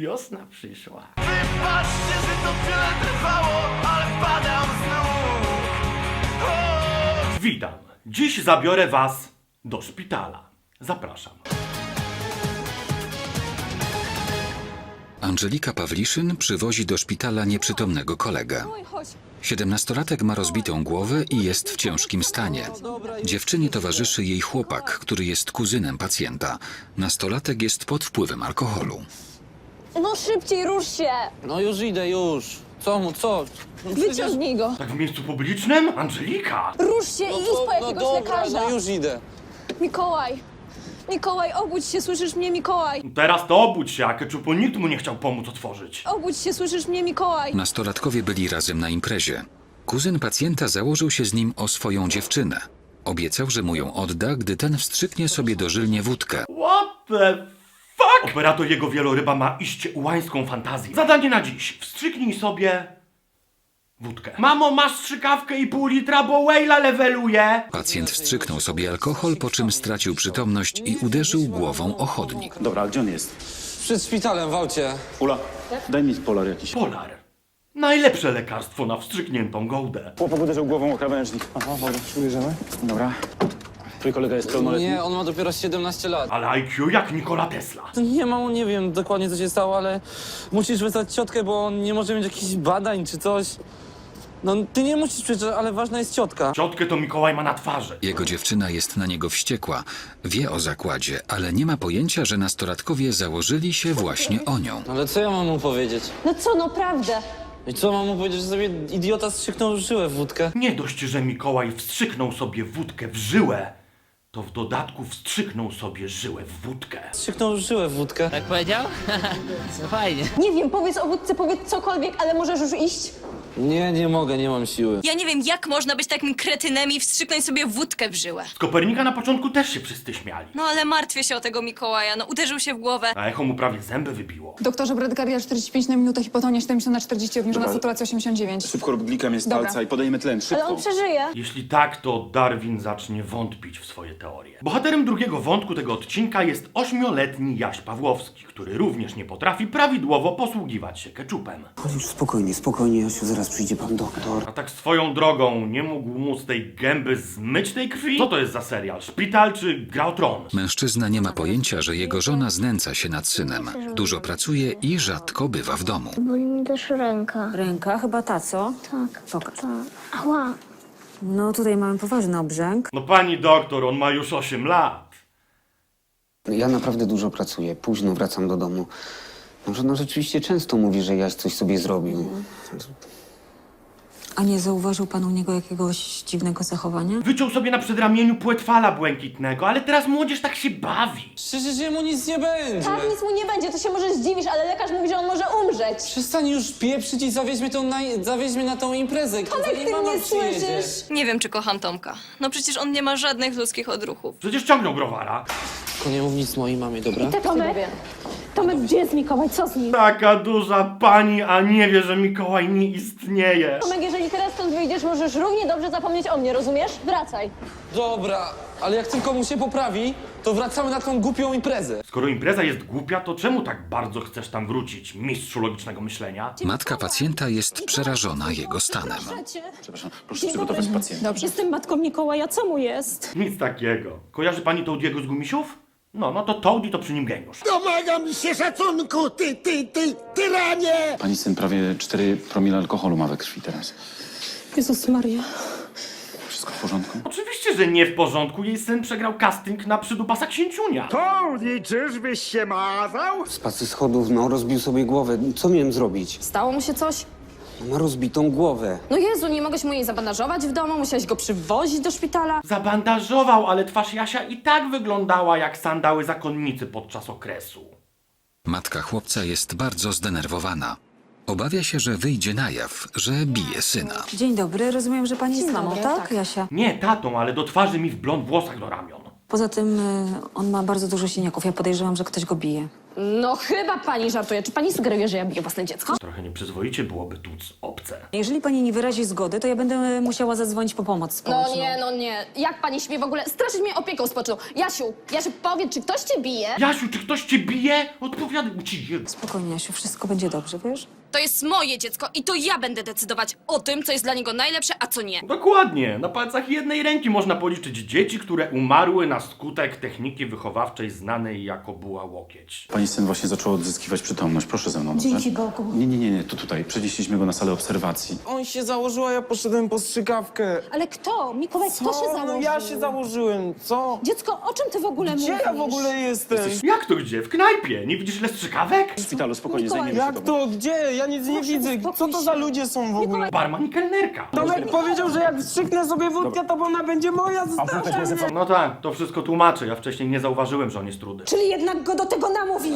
Wiosna przyszła. Wybaczcie, że to tyle trwało, ale padam z nóg o, Witam. Dziś zabiorę was do szpitala. Zapraszam. Angelika Pawliszyn przywozi do szpitala nieprzytomnego kolegę. Siedemnastolatek ma rozbitą głowę i jest w ciężkim stanie. Dziewczynie towarzyszy jej chłopak, który jest kuzynem pacjenta. Nastolatek jest pod wpływem alkoholu. No szybciej, rusz się! No już idę, już. Co mu, co? No przecież- Wyciągnij go! Tak w miejscu publicznym? Angelika! Rusz się i No, idź to- po no jakiegoś dobra, lekarza! no już idę. Mikołaj! Mikołaj, obudź się, słyszysz mnie, Mikołaj! Teraz to obudź się, a keczupu nikt mu nie chciał pomóc otworzyć. Obudź się, słyszysz mnie, Mikołaj! Nastolatkowie byli razem na imprezie. Kuzyn pacjenta założył się z nim o swoją dziewczynę. Obiecał, że mu ją odda, gdy ten wstrzyknie sobie dożylnie wódkę. What the fuck? Operator jego wieloryba ma iście ułańską fantazję. Zadanie na dziś. Wstrzyknij sobie wódkę. Mamo, masz strzykawkę i pół litra, bo Wayla leveluje. Pacjent wstrzyknął sobie alkohol, po czym stracił przytomność i uderzył głową o chodnik. Dobra, a gdzie on jest? Przed szpitalem w aucie. Ula, daj mi polar jakiś. Polar. Najlepsze lekarstwo na wstrzykniętą gołdę. Chłopak uderzył głową o krawężnik. Aha, dobra, bierzemy. Dobra. Twój kolega jest pełnoletni? Nie, on ma dopiero 17 lat. Ale IQ jak Nikola Tesla. Nie mam, nie wiem dokładnie co się stało, ale musisz wysłać ciotkę, bo on nie może mieć jakichś badań czy coś. No ty nie musisz przecież, ale ważna jest ciotka. Ciotkę to Mikołaj ma na twarzy. Jego dziewczyna jest na niego wściekła. Wie o zakładzie, ale nie ma pojęcia, że nastolatkowie założyli się właśnie o nią. Ale co ja mam mu powiedzieć? No co, no prawdę! I co mam mu powiedzieć, że sobie idiota strzyknął żyłę w wódkę? Nie dość, że Mikołaj wstrzyknął sobie wódkę w żyłę, to w dodatku wstrzyknął sobie żyłę w wódkę. Strzyknął żyłę w wódkę. Tak powiedział? No fajnie. Nie wiem, powiedz o wódce, powiedz cokolwiek, ale możesz już iść? Nie, nie mogę, nie mam siły. Ja nie wiem, jak można być takim kretynem i wstrzyknąć sobie wódkę w żyłę. Z Kopernika na początku też się wszyscy śmiali. No ale martwię się o tego Mikołaja, no uderzył się w głowę. A echo mu prawie zęby wybiło. Doktorze, bradykardia 45 na minutę, hipotonia 70 na 40, obniżona saturacja 89. Szybko rób glikem z Dobra. palca i podajemy tlen, Ale szybko. on przeżyje! Jeśli tak, to Darwin zacznie wątpić w swoje teorie. Bohaterem drugiego wątku tego odcinka jest ośmioletni Jaś Pawłowski, który również nie potrafi prawidłowo posługiwać się keczupem. Już spokojnie, spokojnie, Jasiu, zaraz przyjdzie pan doktor. A tak swoją drogą, nie mógł mu z tej gęby zmyć tej krwi? Co to jest za serial? Szpital czy Gra o Tron? Mężczyzna nie ma pojęcia, że jego żona znęca się nad synem. Dużo pracuje i rzadko bywa w domu. Boli mi też ręka. Ręka, chyba ta, co? Tak. Pokaż. Tak. Ała. No tutaj mamy poważny obrzęk. No pani doktor, on ma już 8 lat. Ja naprawdę dużo pracuję, późno wracam do domu. No, Żona rzeczywiście często mówi, że Jaś coś sobie zrobił. A nie zauważył pan u niego jakiegoś dziwnego zachowania? Wyciął sobie na przedramieniu płetwala błękitnego, ale teraz młodzież tak się bawi. Przecież jemu nic nie będzie. Tak, nic mu nie będzie, ty się może zdziwisz, ale lekarz mówi, że on może umrzeć! Przestań już pieprzyć i zawieź mnie, tą na, zawieź mnie na tą imprezę. Tomek, ty mama mnie słyszysz? Nie wiem, czy kocham Tomka. No przecież on nie ma żadnych ludzkich odruchów. Przecież ciągnął browara. Tylko nie mów nic mojej mamie, dobra? Tomek, Tomek, gdzie jest Mikołaj? Co z nim? Taka duża pani, a nie wie, że Mikołaj nie istnieje. Tomek, jeżeli teraz stąd wyjdziesz, możesz równie dobrze zapomnieć o mnie, rozumiesz? Wracaj! Dobra, ale jak tylko mu się poprawi, to wracamy na tą głupią imprezę. Skoro impreza jest głupia, to czemu tak bardzo chcesz tam wrócić, mistrzu logicznego myślenia? Matka pacjenta jest przerażona jego stanem. Przepraszam, proszę przygotować pacjenta. Jestem matką Mikołaja, co mu jest? Nic takiego. Kojarzy pani Toadiego z Gumisiów? No, no to Toadi to przy nim geniusz. Domagam się szacunku, ty, ty, ty, tyranie! Pani syn prawie 4 promile alkoholu ma we krwi teraz. Jezus Maria. Wszystko w porządku? Oczywiście, że nie w porządku. Jej syn przegrał casting na przydupasa księciunia. Tołdi, czyżbyś się mazał? Spacy schodów, no, rozbił sobie głowę. Co miałem zrobić? Stało mu się coś? Ma rozbitą głowę. No Jezu, nie mogłeś mu jej zabandażować w domu? Musiałeś go przywozić do szpitala? Zabandażował, ale twarz Jasia i tak wyglądała jak sandały zakonnicy podczas okresu. Matka chłopca jest bardzo zdenerwowana. Obawia się, że wyjdzie na jaw, że bije syna. Dzień dobry, rozumiem, że pani jest mamą, dobry, tak, tak. Jasia? Nie tatą, ale do twarzy mi w blond włosach do ramion. Poza tym y, on ma bardzo dużo siniaków. Ja podejrzewam, że ktoś go bije. No chyba pani żartuje. Czy pani sugeruje, że ja biję własne dziecko? Trochę nieprzyzwoicie byłoby tłuc obce. Jeżeli pani nie wyrazi zgody, to ja będę musiała zadzwonić po pomoc społeczną. No nie, no nie. Jak pani śmie w ogóle straszyć mnie opieką społeczną? Jasiu, Jasiu, powiedz, czy ktoś cię bije? Jasiu, czy ktoś cię bije? Odpowiadaj ci. Spokojnie, Asiu, wszystko będzie dobrze, wiesz? To jest moje dziecko i to ja będę decydować o tym, co jest dla niego najlepsze, a co nie. Dokładnie. Na palcach jednej ręki można policzyć dzieci, które umarły na skutek techniki wychowawczej znanej jako buła łokieć. Pani syn właśnie zaczął odzyskiwać przytomność. Proszę ze mną, dobrze? Dzięki Bogu. Nie, nie, nie, nie, to tutaj. Przenieśliśmy go na salę obserwacji. On się założył, a ja poszedłem po strzykawkę. Ale kto? Mikołaj, kto się założył? No ja się założyłem, co? Dziecko, o czym ty w ogóle Gdzie mówisz? ja w ogóle jestem? Jak to gdzie? W knajpie. Nie widzisz ile strzykawek? W szpitalu, spokojnie, Mikołaj, zajmiemy się Jak tobą. to? Gdzie? Ja nic nie Proszę, widzę. uspokój Co to się. za ludzie są w ogóle? Barman i kelnerka. Tomek powiedział, że jak wstrzyknę sobie wódkę, to ona będzie moja, zostawcie mnie. No tak, to wszystko tłumaczę. Ja wcześniej nie zauważyłem, że on jest rudy. Czyli jednak go do tego namówiłeś.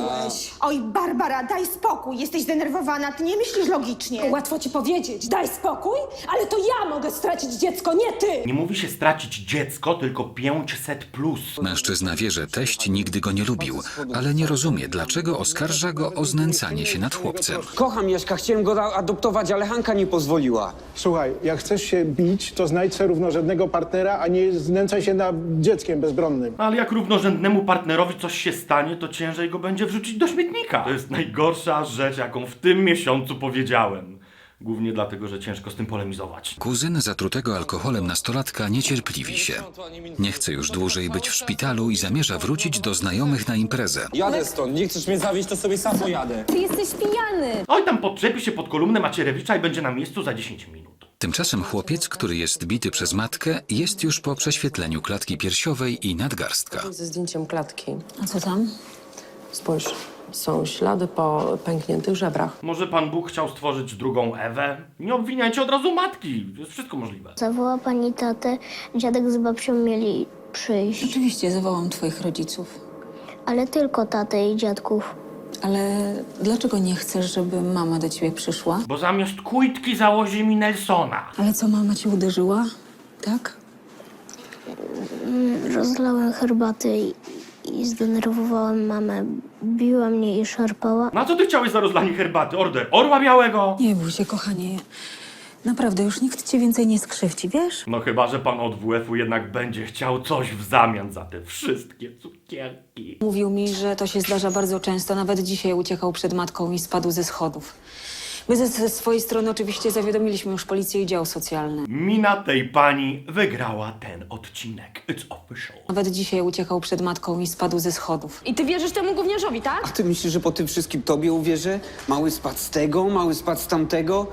Oj, Barbara, daj spokój. Jesteś zdenerwowana, ty nie myślisz logicznie. Łatwo ci powiedzieć, daj spokój, ale to ja mogę stracić dziecko, nie ty! Nie mówi się stracić dziecko, tylko 500 plus. Mężczyzna wie, że teść nigdy go nie lubił, ale nie rozumie, dlaczego oskarża go o znęcanie się nad chłopcem. Kocham Jaśka, chciałem go da- adoptować, ale Hanka nie pozwoliła. Słuchaj, jak chcesz się bić, to znajdź sobie równorzędnego partnera, a nie znęcaj się nad dzieckiem bezbronnym. Ale jak równorzędnemu partnerowi coś się stanie, to ciężej go będzie wrzucić do śmietnika. To jest najgorsza rzecz, jaką w tym miesiącu powiedziałem. Głównie dlatego, że ciężko z tym polemizować. Kuzyn zatrutego alkoholem nastolatka niecierpliwi się. Nie chce już dłużej być w szpitalu i zamierza wrócić do znajomych na imprezę. Jadę stąd, nie chcesz mnie zawieźć, to sobie sam pojadę. Ty jesteś pijany! Oj, tam podczepi się pod kolumnę Macierewicza i będzie na miejscu za 10 minut. Tymczasem chłopiec, który jest bity przez matkę, jest już po prześwietleniu klatki piersiowej i nadgarstka. Ze zdjęciem klatki. A co tam? Spójrz, są ślady po pękniętych żebrach. Może Pan Bóg chciał stworzyć drugą Ewę? Nie obwiniajcie od razu matki. To jest wszystko możliwe. Zawoła pani tatę, dziadek z babcią mieli przyjść. Oczywiście zawołam twoich rodziców. Ale tylko tatę i dziadków. Ale dlaczego nie chcesz, żeby mama do ciebie przyszła? Bo zamiast kujtki założy mi Nelsona. Ale co, mama cię uderzyła? Tak? Rozlałem herbatę i, i zdenerwowałem mamę. Biła mnie i szarpała. Na co ty chciałeś za rozlanie herbaty? Order orła białego? Nie bój się, kochanie. Naprawdę, już nikt cię więcej nie skrzywdzi, wiesz? No chyba, że pan od WF-u jednak będzie chciał coś w zamian za te wszystkie cukierki. Mówił mi, że to się zdarza bardzo często. Nawet dzisiaj uciekał przed matką i spadł ze schodów. My ze, ze swojej strony oczywiście zawiadomiliśmy już policję i dział socjalny. Mina tej pani wygrała ten odcinek. It's official. Nawet dzisiaj uciekał przed matką i spadł ze schodów. I ty wierzysz temu gówniarzowi, tak? A ty myślisz, że po tym wszystkim tobie uwierzę? Mały spadł z tego, mały spadł z tamtego?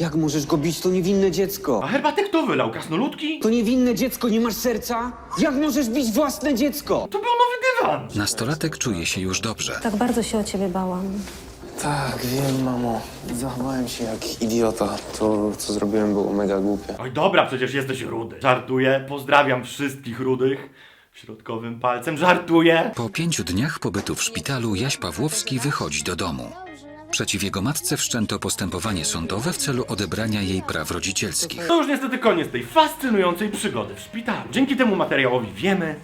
Jak możesz go bić? To niewinne dziecko. A herbatę kto wylał? Krasnoludki? To niewinne dziecko, nie masz serca? Jak możesz bić własne dziecko? To był nowy dywan. Nastolatek czuje się już dobrze. Tak bardzo się o ciebie bałam. Tak, wiem, mamo. Zachowałem się jak idiota. To, co zrobiłem, było mega głupie. Oj dobra, przecież jesteś rudy. Żartuję. Pozdrawiam wszystkich rudych. Środkowym palcem żartuję. Po pięciu dniach pobytu w szpitalu Jaś Pawłowski wychodzi do domu. Przeciw jego matce wszczęto postępowanie sądowe w celu odebrania jej praw rodzicielskich. To już niestety koniec tej fascynującej przygody w szpitalu. Dzięki temu materiałowi wiemy,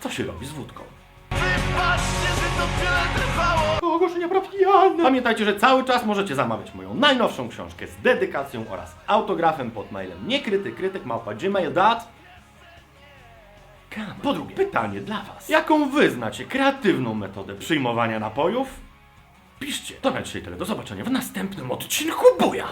co się robi z wódką. Wybaczcie, że to tyle trwało. Ogłoszenia parafialne. Pamiętajcie, że cały czas możecie zamawiać moją najnowszą książkę z dedykacją oraz autografem pod mailem niekrytykrytyk małpa gmail.com. Po drugie, pytanie dla Was. Jaką wy znacie kreatywną metodę przyjmowania napojów? Piszcie. To na dzisiaj tyle. Do zobaczenia w następnym odcinku Buja!